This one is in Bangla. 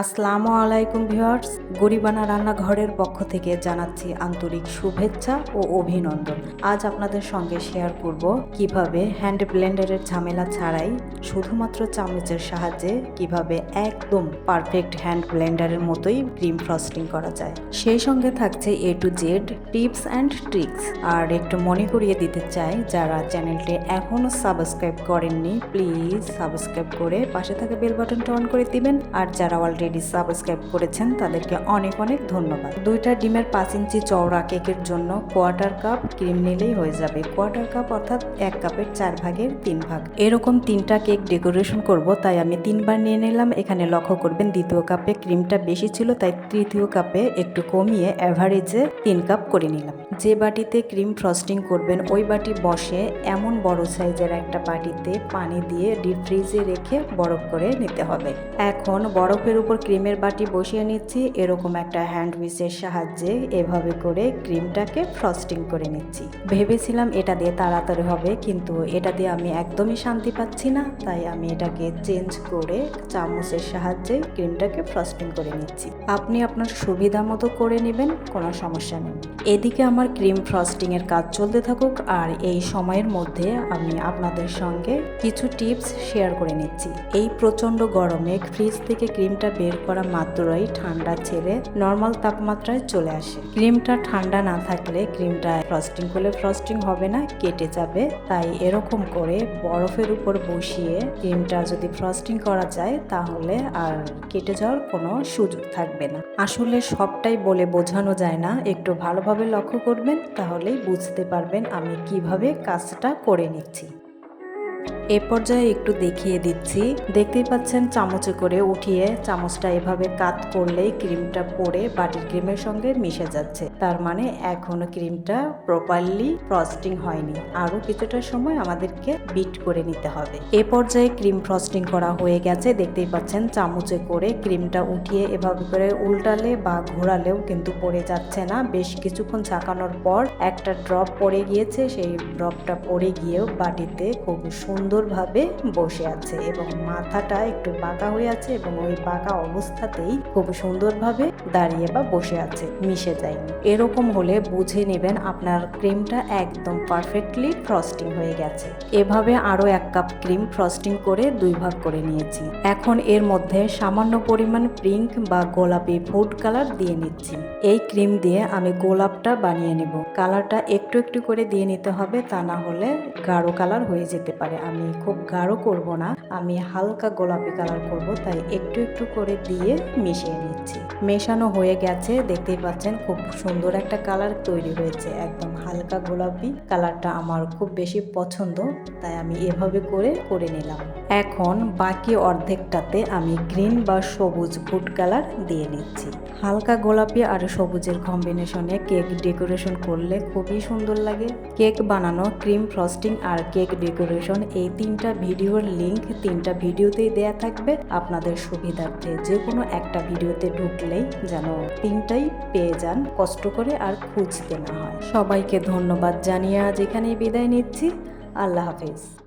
আসসালামু আলাইকুম ভিউয়ার্স, গরিবানা রান্নাঘরের পক্ষ থেকে জানাচ্ছি আন্তরিক শুভেচ্ছা ও অভিনন্দন। আজ আপনাদের সঙ্গে শেয়ার করব কীভাবে হ্যান্ড ব্লেন্ডারের ঝামেলা ছাড়াই শুধুমাত্র চামচের সাহায্যে কীভাবে একদম পারফেক্ট হ্যান্ড ব্লেন্ডারের মতোই ক্রিম ফ্রস্টিং করা যায়। সেই সঙ্গে থাকছে A to Z tips and tricks. আর একটু মনে করিয়ে দিতে চাই, যারা চ্যানেলটি এখনও সাবস্ক্রাইব করেননি, প্লিজ সাবস্ক্রাইব করে পাশে থাকা বেল বাটনটা অন করে দিবেন। আর যারা অলরেডি সাবস্ক্রাইব করেছেন, তাদেরকে অনেক অনেক ধন্যবাদ। দুইটা ডিমের পাঁচ ইঞ্চি চওড়া কেকের জন্য কোয়ার্টার কাপ ক্রিম নিলেই হয়ে যাবে। কোয়ার্টার কাপ অর্থাৎ এক কাপের চার ভাগের তিন ভাগ। এরকম তিনটা কেক ডেকোরেশন করব, তাই আমি তিনবার নিয়ে নিলাম। এখানে লক্ষ্য করবেন, দ্বিতীয় কাপে ক্রিমটা বেশি ছিল, তাই তৃতীয় কাপে একটু কমিয়ে অ্যাভারেজে তিন কাপ করে নিলাম। যে বাটিতে ক্রিম ফ্রস্টিং করবেন, ওই বাটি বসে এমন বড় সাইজের একটা বাটিতে পানি দিয়ে ডিপ ফ্রিজে রেখে বরফ করে নিতে হবে। এখন বরফের উপর ক্রিমের বাটি বসিয়ে নিচ্ছি। এরকম একটা হ্যান্ড উইচের সাহায্যে এভাবে করে ক্রিমটাকে ফ্রস্টিং করে নিচ্ছি। ভেবেছিলাম এটা দিয়ে তাড়াতাড়ি হবে, কিন্তু এটা দিয়ে আমি একদমই শান্তি পাচ্ছি না। তাই আমি এটাকে চেঞ্জ করে চামচের সাহায্যে ক্রিমটাকে ফ্রস্টিং করে নিচ্ছি। আপনি আপনার সুবিধা মতো করে নেবেন, কোনো সমস্যা নেই। এদিকে আমার ক্রিম ফ্রস্টিং এর কাজ চলতে থাকুক, আর এই সময়ের মধ্যে আমি আপনাদের সঙ্গে কিছু টিপস শেয়ার করে নিচ্ছি। এই প্রচণ্ড গরমে ফ্রিজ থেকে ক্রিমটা বের করা মাত্রই ঠান্ডা ছেড়ে নর্মাল তাপমাত্রায় চলে আসে। ক্রিমটা ঠান্ডা না থাকলে ক্রিমটা ফ্রস্টিং করলে ফ্রস্টিং হবে না, কেটে যাবে। তাই এরকম করে বরফের উপর বসিয়ে ক্রিমটা যদি ফ্রস্টিং করা যায়, তাহলে আর কেটে যাওয়ার কোনো সুযোগ থাকবে না। আসলে সবটাই বলে বোঝানো যায় না। একটু ভালোভাবে লক্ষ্য করবেন, তাহলেই বুঝতে পারবেন আমি কীভাবে কাজটা করে নিচ্ছি। এ পর্যায়ে একটু দেখিয়ে দিচ্ছি। দেখতেই পাচ্ছেন চামচে করে উঠিয়ে চামচটা এভাবে কাত করলেই ক্রিমটা পড়ে বাটির ক্রিমের সঙ্গে মিশে যাচ্ছে। তার মানে এখনও ক্রিমটা প্রপারলি ফ্রস্টিং হয়নি। আরও কিছুটা সময় আমাদেরকে বিট করে নিতে হবে। এ পর্যায়ে ক্রিম ফ্রস্টিং করা হয়ে গেছে। দেখতেই পাচ্ছেন চামচে করে ক্রিমটা উঠিয়ে এভাবে করে উল্টালে বা ঘোরালেও কিন্তু পড়ে যাচ্ছে না। বেশ কিছুক্ষণ ঝাঁকানোর পর একটা ড্রপ পড়ে গিয়েছে। সেই ড্রপটা পড়ে গিয়েও বাটিতে খুব সুন্দরভাবে বসে আছে এবং মাথাটা একটু বাঁকা হয়ে আছে এবং ওই বাঁকা অবস্থাতেই খুব সুন্দরভাবে দাঁড়িয়ে বা বসে আছে, মিশে যায়নি। এরকম হলে বুঝে নেবেন আপনার ক্রিমটা একদম পারফেক্টলি ফ্রস্টিং হয়ে গেছে। এভাবে আরও এক কাপ ক্রিম ফ্রস্টিং করে দুই ভাগ করে নিয়েছি। এখন এর মধ্যে সামান্য পরিমাণ পিঙ্ক বা গোলাপি ফুড কালার দিয়ে নিচ্ছি। এই ক্রিম দিয়ে আমি গোলাপটা বানিয়ে নেব। কালারটা একটু একটু করে দিয়ে নিতে হবে, তা না হলে গাঢ় কালার হয়ে যেতে পারে। আমি খুব গাঢ় করব না। আমি হালকা গোলাপি কালার করব, তাই একটু একটু করে দিয়ে মিশিয়ে নিচ্ছি। মেশানো হয়ে গেছে, দেখতেই পাচ্ছেন খুব সুন্দর একটা কালার তৈরি হয়েছে। একদম হালকা গোলাপি কালারটা আমার খুব বেশি পছন্দ, তাই আমি এভাবে করে করে নিলাম। এখন বাকি অর্ধেকটাতে আমি গ্রিন বা সবুজ ফুড কালার দিয়ে নিচ্ছি। হালকা গোলাপি আর সবুজের কম্বিনেশনে কেক ডেকোরেশন করলে খুবই সুন্দর লাগে। কেক বানানো ক্রিম ফ্রস্টিং আর কেক ডেকোরেশন এই তিনটা ভিডিওর লিংক তিনটা ভিডিওতেই দেয়া থাকবে আপনাদের সুবিধার্থে। যে কোনো একটা ভিডিওতে ঢুকলেই যেন তিনটাই পেয়ে যান, কষ্ট করে আর খুঁজতে না হয়। সবাইকে ধন্যবাদ জানিয়ে আজ এখানেই বিদায় নিচ্ছি। আল্লাহ হাফিজ।